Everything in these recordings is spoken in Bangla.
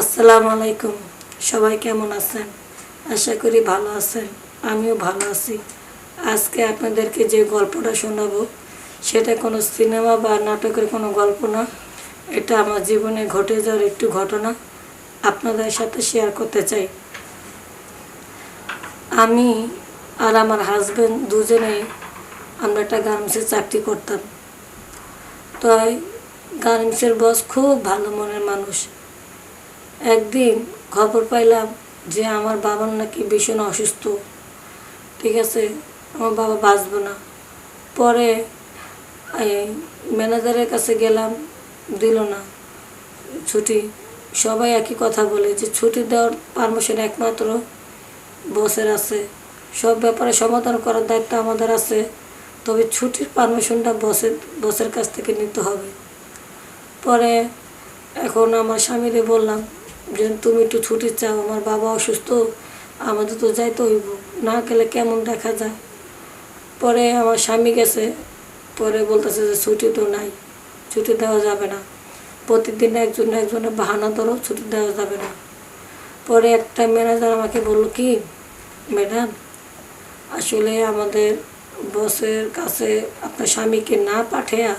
আসসালামু আলাইকুম। সবাই কেমন আছেন? আশা করি ভালো আছেন। আমিও ভালো আছি। আজকে আপনাদেরকে যে গল্পটা শোনাবো, সেটা কোনো সিনেমা বা নাটকের কোনো গল্প না। এটা আমার জীবনে ঘটে যাওয়ার একটু ঘটনা আপনাদের সাথে শেয়ার করতে চাই। আমি আর আমার হাজব্যান্ড দুজনেই আমরা একটা গার্মেন্টসে চাকরি করতাম। তাই গার্মেন্টসের বস খুব ভালো মনের মানুষ। একদিন খবর পাইলাম যে আমার বাবার নাকি ভীষণ অসুস্থ। ঠিক আছে, আমার বাবা বাঁচবে না। পরে ম্যানেজারের কাছে গেলাম, দিল না। ছুটি, সবাই একই কথা বলে যে ছুটি দেওয়ার পারমিশন একমাত্র বসের আছে। সব ব্যাপারে সমাধান করার দায়িত্ব আমাদের আছে, তবে ছুটির পারমিশনটা বসের বসের কাছ থেকে নিতে হবে। পরে, এখন আমার স্বামীরে বললাম যে তুমি একটু ছুটি চাও, আমার বাবা অসুস্থ, আমাদের তো যাইতে হইব। না গেলে কেমন দেখা যায়? পরে আমার স্বামী গেছে, পরে বলতেছে যে ছুটি তো নাই, ছুটি দেওয়া যাবে না। প্রতিদিন একজন একজনের বাহানা ধরো, ছুটি দেওয়া যাবে না। পরে একটা ম্যানেজার আমাকে বলল, কি ম্যাডাম আসলে আমাদের বসের কাছে আপনার স্বামীকে না পাঠিয়ে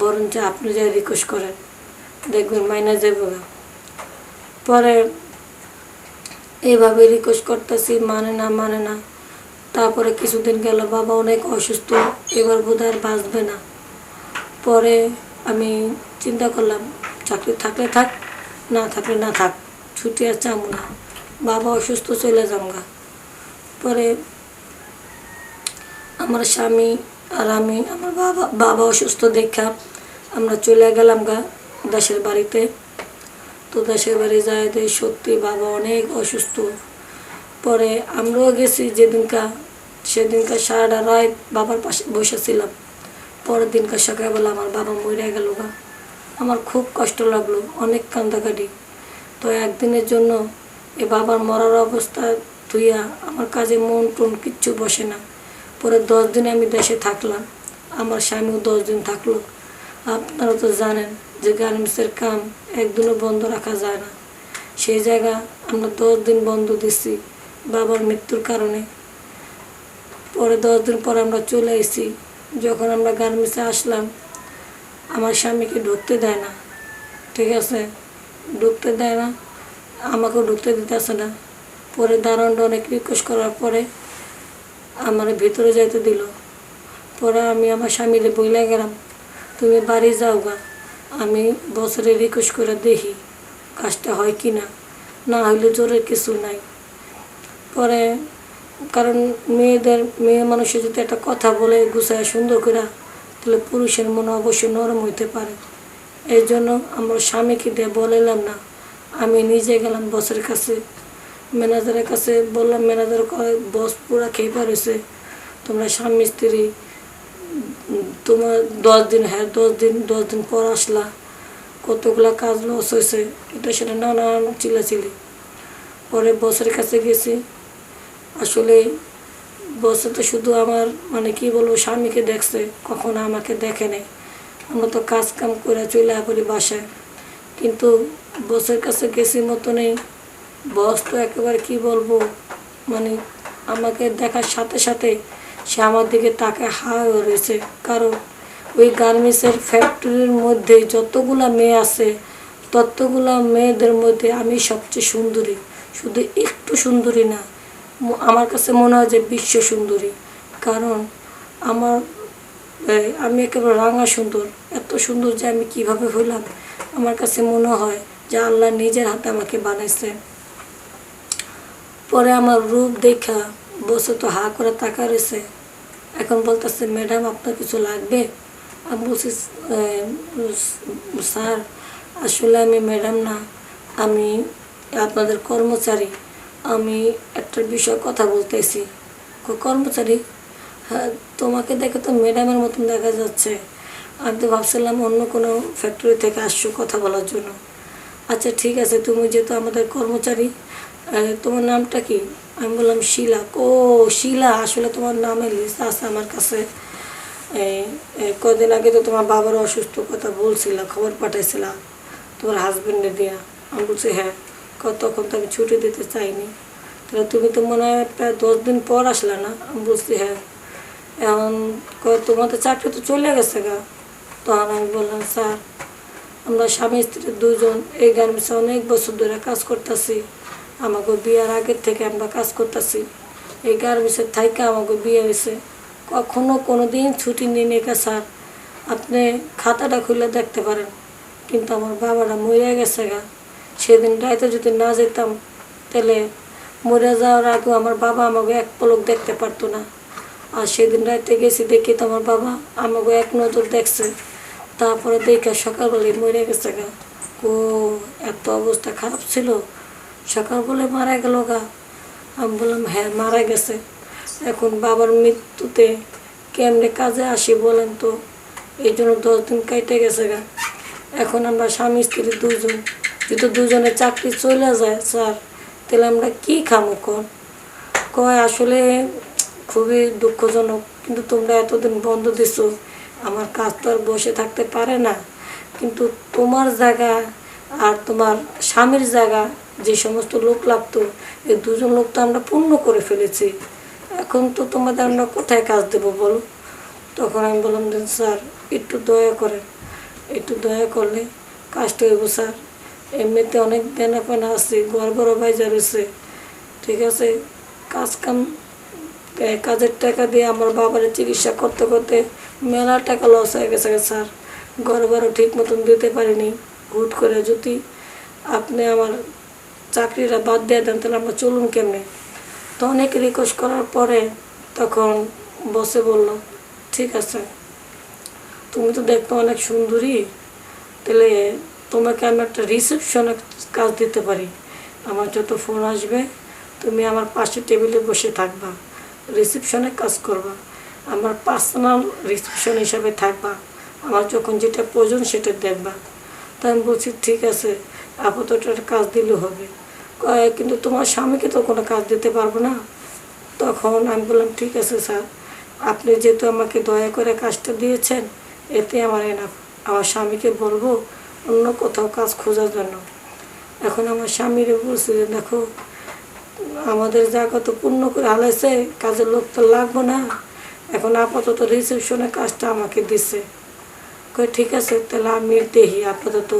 বরঞ্চ আপনি যা রিকোয়েস্ট করেন, দেখবেন মাইনা যাবে। পরে এইভাবে রিকোয়েস্ট করতেছি মানে না মানে না। তারপরে কিছুদিন গেল, বাবা অনেক অসুস্থ, এবার বোধ আর বাঁচবে না। পরে আমি চিন্তা করলাম, চাকরি থাকলে থাক, না থাকলে না থাক, ছুটি আর চামু না। বাবা অসুস্থ চলে যাম গা পরে আমার স্বামী আর আমি, আমার বাবা বাবা অসুস্থ দেখা, আমরা চলে গেলাম গা দেশের বাড়িতে। তো দেশের বাড়ি যায় দেয় সত্যি বাবা অনেক অসুস্থ। পরে আমরাও গেছি যেদিনকা সেদিনকার সারাটা রাত বাবার পাশে বসেছিলাম পরের দিনকার সকালবেলা আমার বাবা মরে গেল গা। আমার খুব কষ্ট লাগল, অনেক কান্দাকাটি। তো একদিনের জন্য এ বাবার মরার অবস্থা ধুইয়া আমার কাজে মন টন কিচ্ছু বসে না। পরে দশ দিন আমি দেশে থাকলাম। আমার স্বামীও দশ দিন থাকল। আপনারা তো জানেন যে গার্মেন্টসের কাম একদিনও বন্ধ রাখা যায় না। সেই জায়গা আমরা দশ দিন বন্ধ দিচ্ছি বাবার মৃত্যুর কারণে। পরে দশ দিন পর আমরা চলে এসেছি, যখন আমরা গার্মেন্টসে আসলাম, আমার স্বামীকে ঢুকতে দেয় না। ঠিক আছে? ঢুকতে দেয় না, আমাকেও ঢুকতে দিতেছে না। পরে দারোয়ানটা অনেক রিকোয়েস্ট করার পরে আমার ভিতরে যাইতে দিল। পরে আমি আমার স্বামীরে বইলে গেলাম, তুমি বাড়ি যাও গা। আমি বছরে রিকোয়েস্ট করে দেখি কাজটা হয় কি না। না হইলে জোরের কিছু নাই। পরে কারণ মেয়েদের, মেয়ে মানুষের যদি একটা কথা বলে, গুছায়, সুন্দর করে, তাহলে পুরুষের মনে অবশ্যই নরম হইতে পারে। এই জন্য আমার স্বামীকে দিয়ে বলিলাম না। আমি নিজে গেলাম বসের কাছে। ম্যানেজারের কাছে বললাম, ম্যানেজার বস পুরা খেয়ে পারেছে তোমরা স্বামী, স্ত্রী তোমার দশ দিন হ্যাঁ দশ দিন দশ দিন পর আসলা। কতগুলা কাজ লস হয়েছে এটা সেটা নানান চিলাচিলি পরে বসের কাছে গেছি। আসলে বসে তো শুধু আমার মানে কি বলব, স্বামীকে দেখছে, কখনো আমাকে দেখে নেই। আমরা তো কাজ কাম করে চলে পড়ি বাসায়। কিন্তু বসের কাছে গেছি মতো নেই বস তো একেবারে কি বলব মানে আমাকে দেখার সাথে সাথে সে আমার দিকে তাকে হাওয়া রয়েছে কারণ ওই গার্মেন্টসের ফ্যাক্টরির মধ্যে যতগুলা মেয়ে আছে, ততগুলা মেয়েদের মধ্যে আমি সবচেয়ে সুন্দরী। শুধু একটু সুন্দরী না আমার কাছে মনে হয় যে বিশ্ব সুন্দরী। কারণ আমার আমি একেবারে রাঙা সুন্দর। এত সুন্দর যে আমি কীভাবে হইলাম? আমার কাছে মনে হয় যে আল্লাহ নিজের হাতে আমাকে বানাইছে পরে আমার রূপ দেখা বসে তো হা করে তাকা রয়েছে। এখন বলতেছে, ম্যাডাম, আপনার কিছু লাগবে? আমি বলছি স্যার, আসলে আমি ম্যাডাম না, আমি আপনাদের কর্মচারী। আমি একটা বিষয় কথা বলতেছি। কর্মচারী? হ্যাঁ তোমাকে দেখে তো ম্যাডামের মতন দেখা যাচ্ছে। আমি তো ভাবছিলাম অন্য কোনো ফ্যাক্টরি থেকে আসছো কথা বলার জন্য। আচ্ছা ঠিক আছে, তুমি যেহেতু আমাদের কর্মচারী তোমার নামটা কি? আমি বললাম শিলা। ও, শিলা, আসলে তোমার নামের লিস্ট আছে আমার কাছে। কদিন আগে তো তোমার বাবার অসুস্থ কথা বলছিলা, খবর পাঠাইছিলা, তোমার হাজবেন্ডে দিয়া। আমি বলছি হ্যাঁ তখন তো আমি ছুটি দিতে চাইনি। তাহলে তুমি তো মনে হয় প্রায় দশ দিন পর আসলে না? আমি বলছি হ্যাঁ। এখন কয় তোমাদের চাকরি তো চলে গেছে গা। তখন আমি বললাম, স্যার, আমরা স্বামী স্ত্রী দুজন এই গার্মেন্টসে অনেক বছর ধরে কাজ করতেছি। আমাকে বিয়ার আগের থেকে আমরা কাজ করতেছি। এই গার্মেন্টসের থাইকে আমাকে বিয়ে হয়েছে। কখনো কোনো দিন ছুটি নিয়ে নিয়ে স্যার। আপনি খাতাটা খুলে দেখতে পারেন। কিন্তু আমার বাবাটা মরে গেছে গা। সেদিন রাইতে যদি না যেতাম, তাহলে মরে যাওয়ার আগেও আমার বাবা আমাকে এক পলক দেখতে পারতো না। আর সেদিন রাইতে গেছি দেখি তো আমার বাবা আমাকে এক নজর দেখছে। তারপরে দেখে সকালবেলায় মরে গেছে গা। ও এত অবস্থা খারাপ ছিল। সকালবেলায় মারা গেল গা। আমি বললাম হ্যাঁ মারা গেছে। এখন বাবার মৃত্যুতে কেমনে কাজে আসি বলেন তো? এই জন্য দশ দিন কাইটে গেছে গা। এখন আমরা স্বামী, স্ত্রী দুজন যদি দুজনে চাকরি চলে যায়, স্যার, তাহলে আমরা কী খামো কর? কয়, আসলে খুবই দুঃখজনক। কিন্তু তোমরা এতদিন বন্ধ দিছো। আমার কাজ তো আর বসে থাকতে পারে না। কিন্তু তোমার জায়গা আর তোমার স্বামীর জায়গা যে সমস্ত লোক লাগতো এই দুজন লোক তো আমরা পূর্ণ করে ফেলেছি। এখন তো তোমাদের আমরা কোথায় কাজ দেবো বলো? তখন আমি বললাম যে স্যার, একটু দয়া করেন, একটু দয়া করলে কাজটা হইব স্যার। এমনিতে অনেক দেনা পেনা আছে, ঘর বড় বাইজা রয়েছে। ঠিক আছে, কাজ কাম কাজের টাকা দিয়ে আমার বাবার চিকিৎসা করতে করতে মেলা টাকা লস হয়ে গেছে স্যার। ঘর ঠিক মতন দিতে পারিনি। হুট করে যদি আপনি আমার চাকরিটা বাদ দিয়ে দেন, তাহলে আমরা চলুন কেমনে? তো অনেক রিকোয়েস্ট করার পরে তখন বসে বলল, ঠিক আছে, তুমি তো দেখতে অনেক সুন্দরী, তাহলে তোমাকে আমি একটা রিসেপশনে কাজ দিতে পারি। আমার যত ফোন আসবে, তুমি আমার পাশে টেবিলে বসে থাকবা রিসেপশনে কাজ করবা। আমার পার্সোনাল রিসেপশন হিসাবে থাকবা, আমার যখন যেটা প্রয়োজন সেটা দেখবা। তাই আমি বলছি, ঠিক আছে, আপাতত একটা কাজ দিলে হবে। কিন্তু তোমার স্বামীকে তো কোনো কাজ দিতে পারব না। তখন আমি বললাম, ঠিক আছে স্যার, আপনি যেহেতু আমাকে দয়া করে কাজটা দিয়েছেন, এতে আমার এনাফ আমার স্বামীকে বলব অন্য কোথাও কাজ খোঁজার জন্য। এখন আমার স্বামীরে বলছি যে, দেখো, আমাদের জায়গা তো পূর্ণ করে হালাইছে কাজের লোক তো লাগবো না। এখন আপাতত রিসেপশনে কাজটা আমাকে কই ঠিক আছে, তাহলে আমি দেখি, আপাতত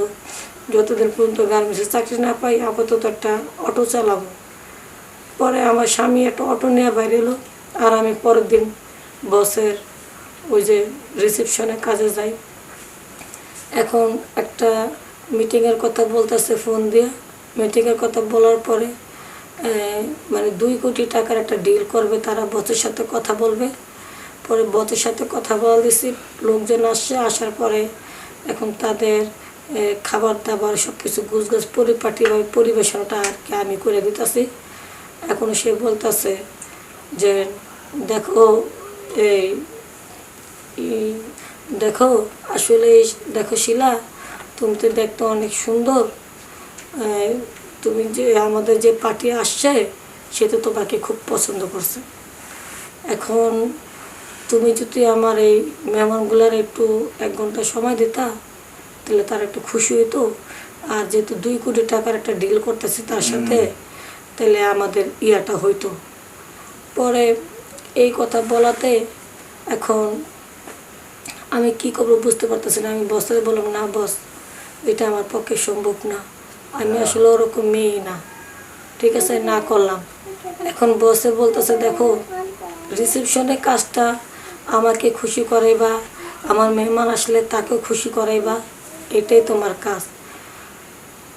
যতদিন পর্যন্ত গার্মেন্টসে চাকরি না পাই, আপাতত একটা অটো চালাবো। পরে আমার স্বামী একটা অটো নিয়ে বাইরে এলো, আর আমি পরের দিন বসের ওই যে রিসেপশনে কাজে যাই। এখন একটা মিটিংয়ের কথা বলতেছে ফোন দিয়ে। মিটিংয়ের কথা বলার পরে মানে দুই কোটি টাকার একটা ডিল করবে, তারা বসের সাথে কথা বলবে। পরে বতের সাথে কথা বলা দিছি লোকজন আসছে, আসার পরে এখন তাদের খাবার দাবার সব কিছু গুছগাছ পরিপাটিভাবে পরিবেশনটা আর কি আমি করে দিতেছি। এখন সে বলতেছে যে, দেখো, এই দেখো, আসলে দেখো শিলা, তুমি তো দেখতে অনেক সুন্দর। তুমি যে, আমাদের যে পার্টি আসছে, সে তো তোমাকে খুব পছন্দ করছে। এখন তুমি যদি আমার এই মেহমানগুলার একটু এক ঘণ্টা সময় দিতা তাহলে তার একটু খুশি হইতো। আর যেহেতু দুই কোটি টাকার একটা ডিল করতেছি তার সাথে তাহলে আমাদের ইয়াটা হইতো। পরে এই কথা বলাতে এখন আমি কি করব বুঝতে পারতেছি না। আমি বসে বললাম না বস এটা আমার পক্ষে সম্ভব না। আমি আসলে ওরকম মেয়ে না। ঠিক আছে না করলাম। এখন বসে বলতেছে দেখো রিসেপশনে কাজটা আমাকে খুশি করাইবা, আমার মেহমান আসলে তাকেও খুশি করাইবা, এটাই তোমার কাজ।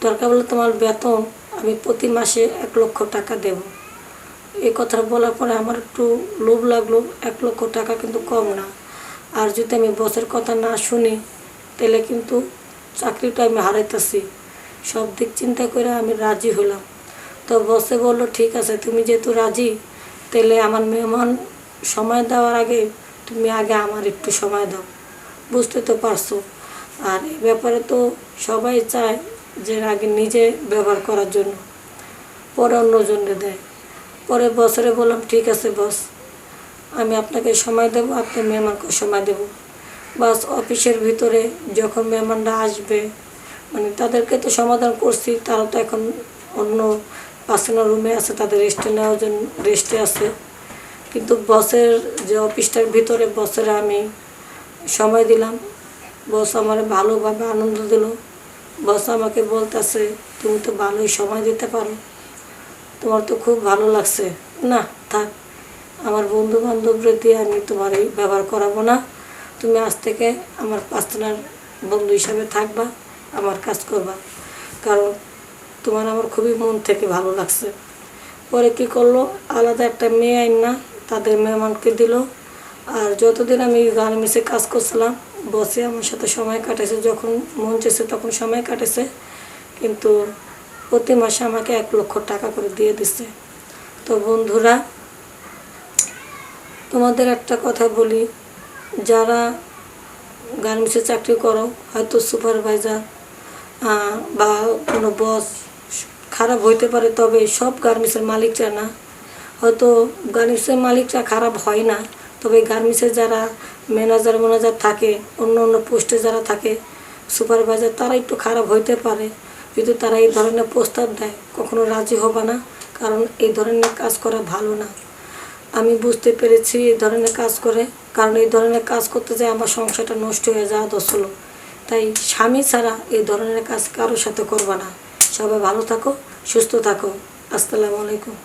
দরকার বলে তোমার বেতন আমি প্রতি মাসে এক লক্ষ টাকা দেব। এই কথা বলার পরে আমার একটু লোভ লাগল, এক লক্ষ টাকা কিন্তু কম না। আর যদি আমি বসের কথা না শুনি, তাহলে কিন্তু চাকরিটা আমি হারাইতেছি। সব দিক চিন্তা করে আমি রাজি হলাম তো বসে বলল, ঠিক আছে, তুমি যেহেতু রাজি, তাহলে আমার মেহমান সময় দেওয়ার আগে তুমি আগে আমার একটু সময় দাও। বুঝতে তো পারছ? আর এই ব্যাপারে তো সবাই চায় যে আগে নিজে ব্যবহার করার জন্য। পরে অন্যজনকে দেয়। পরে বছরে বললাম, ঠিক আছে বস, আমি আপনাকে সময় দেবো, আপনি মেহমানকে সময় দেব। বাস অফিসের ভিতরে যখন মেহমানরা আসবে মানে তাদেরকে তো সমাধান করছি, তারা তো এখন অন্য পার্সোনাল রুমে আছে, তাদের রেস্টে নেওয়ার জন্য রেস্টে আছে। কিন্তু বসের যে অফিসটার ভিতরে বসের আমি সময় দিলাম। বস আমার ভালোভাবে আনন্দ দিল। বস আমাকে বলতেছে, তুমি তো ভালোই সময় দিতে পারো। তোমার তো খুব ভালো লাগছে। না, থাক। আমার বন্ধু বান্ধবরা দিয়ে আমি তোমার এই ব্যবহার করাবো না। তুমি আজ থেকে আমার পার্সোনাল বন্ধু হিসাবে থাকবা, আমার কাজ করবা। কারণ তোমার আমার খুবই মন থেকে ভালো লাগছে। পরে কি করল? আলাদা একটা মেয়ে আইন না। তাদের মেহমানকে দিল। আর যতদিন আমি গার্মেন্টসে কাজ করছিলাম, বসে আমার সাথে সময় কাটেছে যখন মন চেয়েছে তখন সময় কাটেছে কিন্তু প্রতি মাসে আমাকে এক লক্ষ টাকা করে দিয়ে দিচ্ছে। তো বন্ধুরা, তোমাদের একটা কথা বলি, যারা গার্মেন্টসে চাকরি করো, হয়তো সুপারভাইজার বা কোনো বস, খারাপ হইতে পারে, তবে সব গার্মেন্টসের মালিকরা না হয়তো গার্মেন্টসের মালিকরা খারাপ হয় না। তবে গার্মেন্টসের যারা ম্যানেজার ম্যানেজার থাকে, অন্য অন্য পোস্টে যারা থাকে সুপারভাইজার তারা একটু খারাপ হইতে পারে। যদি তারা এই ধরনের প্রস্তাব দেয়, কখনো রাজি হবে না, কারণ এই ধরনের কাজ করা ভালো না। আমি বুঝতে পেরেছি এই ধরনের কাজ করে, কারণ এই ধরনের কাজ করতে যায় আমার সংসারটা নষ্ট হয়ে যাওয়া দশ হলো তাই স্বামী ছাড়া এই ধরনের কাজ কারোর সাথে করবা না। সবাই ভালো থাকো, সুস্থ থাকো। আসসালামু আলাইকুম।